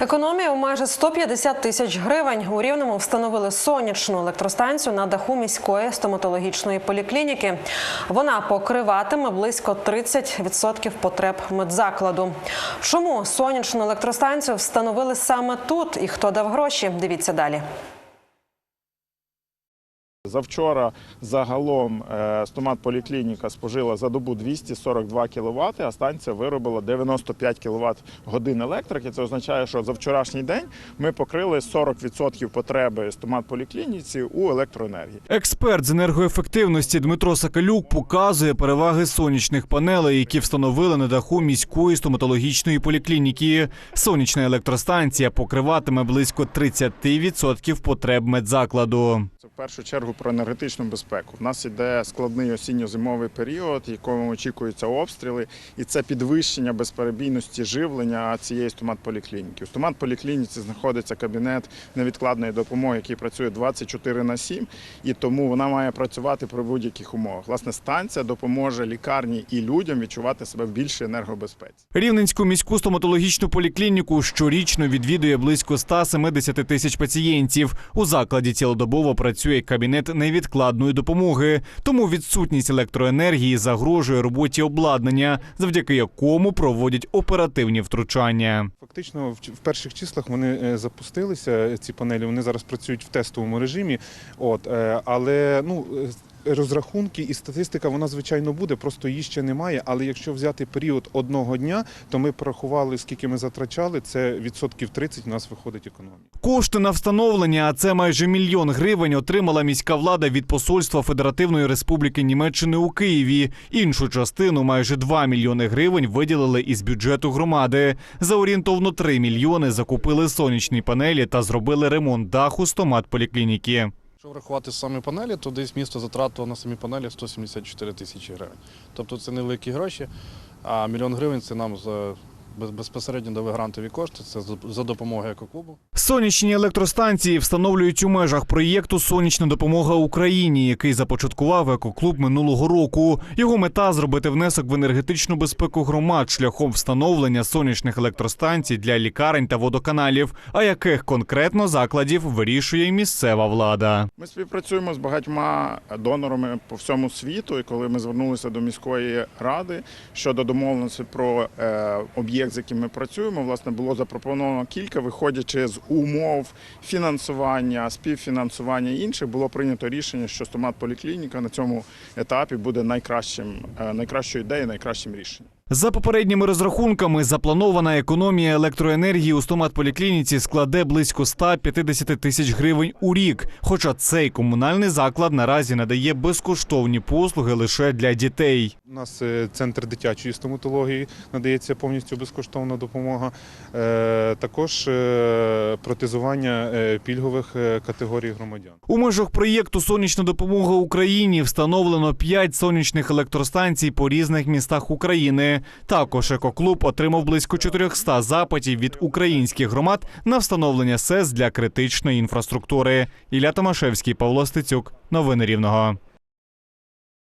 Економія у майже 150 тисяч гривень. У Рівному встановили сонячну електростанцію на даху міської стоматологічної поліклініки. Вона покриватиме близько 30% потреб медзакладу. Чому сонячну електростанцію встановили саме тут і хто дав гроші? Дивіться далі. Завчора загалом е, стомат поліклініка спожила за добу 242 кВт, а станція виробила 95 кВт годин електрики. Це означає, що за вчорашній день ми покрили 40% потреби стомат поліклініці у електроенергії. Експерт з енергоефективності Дмитро Сакалюк показує переваги сонячних панелей, які встановили на даху міської стоматологічної поліклініки. Сонячна електростанція покриватиме близько 30% потреб медзакладу. Першу чергу про енергетичну безпеку. У нас іде складний осінньо-зимовий період, якому очікуються обстріли, і це підвищення безперебійності живлення цієї стомат-поліклініки. У стомат-поліклініці знаходиться кабінет невідкладної допомоги, який працює 24 на 7, і тому вона має працювати при будь-яких умовах. Власне, станція допоможе лікарні і людям відчувати себе в більшій енергобезпеці. Рівненську міську стоматологічну поліклініку щорічно відвідує близько 170 тисяч пацієнтів. У закладі цілодобово працює кабінет невідкладної допомоги. Тому відсутність електроенергії загрожує роботі обладнання, завдяки якому проводять оперативні втручання. Фактично, в перших числах вони е, запустилися. е, Ці панелі вони зараз працюють в тестовому режимі. От е, але ну. Розрахунки і статистика вона звичайно буде, просто її ще немає. Але якщо взяти період одного дня, то ми порахували, скільки ми затрачали. Це відсотків 30 у нас виходить економія. Кошти на встановлення, а це майже мільйон гривень, отримала міська влада від посольства Федеративної Республіки Німеччини у Києві. Іншу частину, майже 2 мільйони гривень, виділили із бюджету громади. За орієнтовно 3 мільйони закупили сонячні панелі та зробили ремонт даху стомат поліклініки. Якщо врахувати самі панелі, то десь місто затратило на самі панелі 174 тисячі гривень. Тобто це невеликі гроші, а мільйон гривень це нам за безпосередньо дали грантові кошти, це за- за допомогою екоклубу. Сонячні електростанції встановлюють у межах проєкту Сонячна допомога Україні, який започаткував екоклуб минулого року. Його мета зробити внесок в енергетичну безпеку громад шляхом встановлення сонячних електростанцій для лікарень та водоканалів, а яких конкретно закладів вирішує місцева влада. Ми співпрацюємо з багатьма донорами по всьому світу. І коли ми звернулися до міської ради щодо домовленості про е, об'єкт, з яким ми працюємо, власне було запропоновано кілька, виходячи з умов фінансування, співфінансування інших, було прийнято рішення, що стомат поліклініка на цьому етапі буде найкращим, е, найкращою ідеєю, найкращим рішенням. За попередніми розрахунками, запланована економія електроенергії у стоматполіклініці складе близько 150 тисяч гривень у рік. Хоча цей комунальний заклад наразі надає безкоштовні послуги лише для дітей. У нас е, центр дитячої стоматології надається повністю безкоштовна допомога. Е, Також е, протезування пільгових категорій громадян. У межах проєкту Сонячна допомога Україні встановлено 5 сонячних електростанцій по різних містах України. Також екоклуб отримав близько 400 запитів від українських громад на встановлення СЕС для критичної інфраструктури. Ілля Томашевський, Павло Стецюк. Новини Рівного.